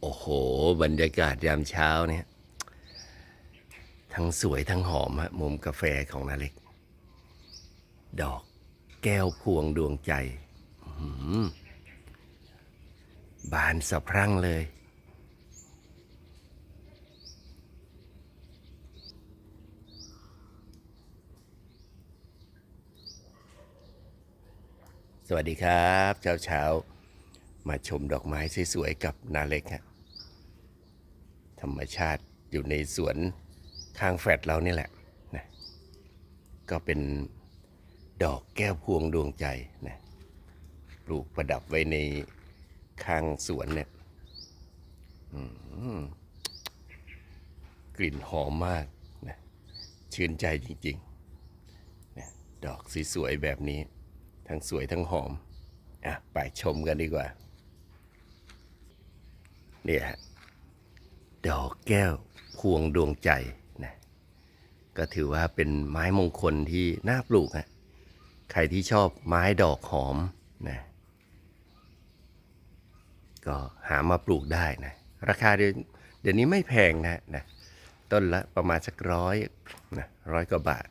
โอ้โห บรรยากาศยามเช้าเนี่ย ทั้งสวยทั้งหอมฮะมุมกาแฟของนาเล็ก ดอกแก้วพวงดวงใจบานสะพรั่งเลย สวัสดีครับ เช้าเช้าๆมาชมดอกไม้สวยๆกับนาเล็กฮะ ธรรมชาติอยู่ในสวนข้างแฟลตเรานี่แหละนะก็เป็นดอกแก้วพวงดวงใจนะปลูกประดับไว้ในข้างสวนเนี่ยกลิ่นหอมมากนะชื่นใจจริงๆนะดอกสวยๆแบบนี้ ทั้งสวยทั้งหอม อะ ไปชมกันดีกว่า เนี่ยฮะ ดอกแก้วพวงดวงใจนะก็ถือว่าเป็นไม้มงคลที่น่าปลูกฮะใครที่ชอบไม้ดอกหอมนะก็หามาปลูกได้นะราคาเดี๋ยวนี้ไม่แพงนะนะต้นละประมาณสักร้อยนะร้อยกว่าบาท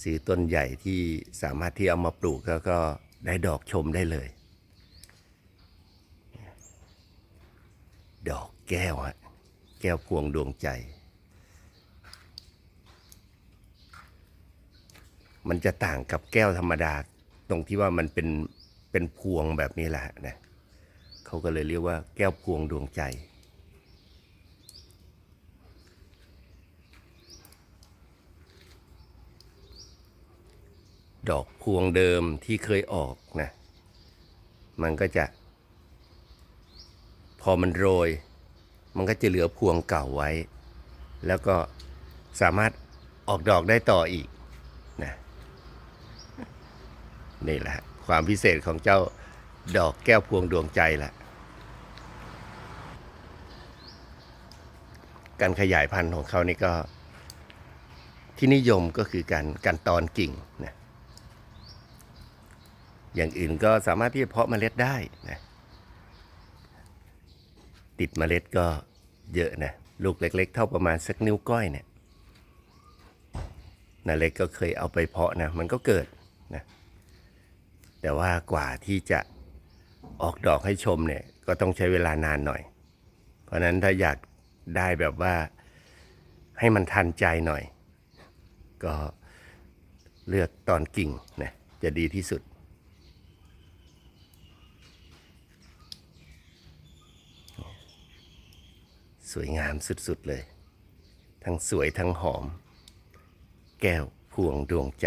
ซื้อต้นใหญ่ที่สามารถที่เอามาปลูกแล้วก็ได้ดอกชมได้เลย ดอก แก้วฮะแก้วพวงดวงใจ มันจะต่างกับแก้วธรรมดา ตรงที่ว่ามันเป็นเป็นพวงแบบนี้แหละนะเขาก็เลยเรียกว่าแก้วพวงดวงใจ ดอกพวงเดิมที่เคยออกนะ มันก็จะ พอมันโรย มันก็จะเหลือพวงเก่าไว้ แล้วก็สามารถออกดอกได้ต่ออีกนะนี่แหละ ความพิเศษของเจ้าดอกแก้วพวงดวงใจแหละการขยายพันธุ์ของเขานี่ก็ที่นิยมก็คือการการตอนกิ่งนะอย่างอื่นก็สามารถที่จะเพาะเมล็ดได้นะติดเมล็ดก็ เยอะนะลูกเล็ก ๆ เท่าประมาณสักนิ้วก้อยเนี่ยนาเล็กก็เคยเอาไปเพาะนะมันก็เกิดนะแต่ว่ากว่าที่จะออกดอกให้ชมเนี่ยก็ต้องใช้เวลานานหน่อย เพราะฉะนั้นถ้าอยากได้แบบว่าให้มันทันใจหน่อย ก็เลือกตอนกิ่งนะจะดีที่สุด วยงามสุดๆเลย ทั้งสวยทั้งหอม แก้วพวงดวงใจ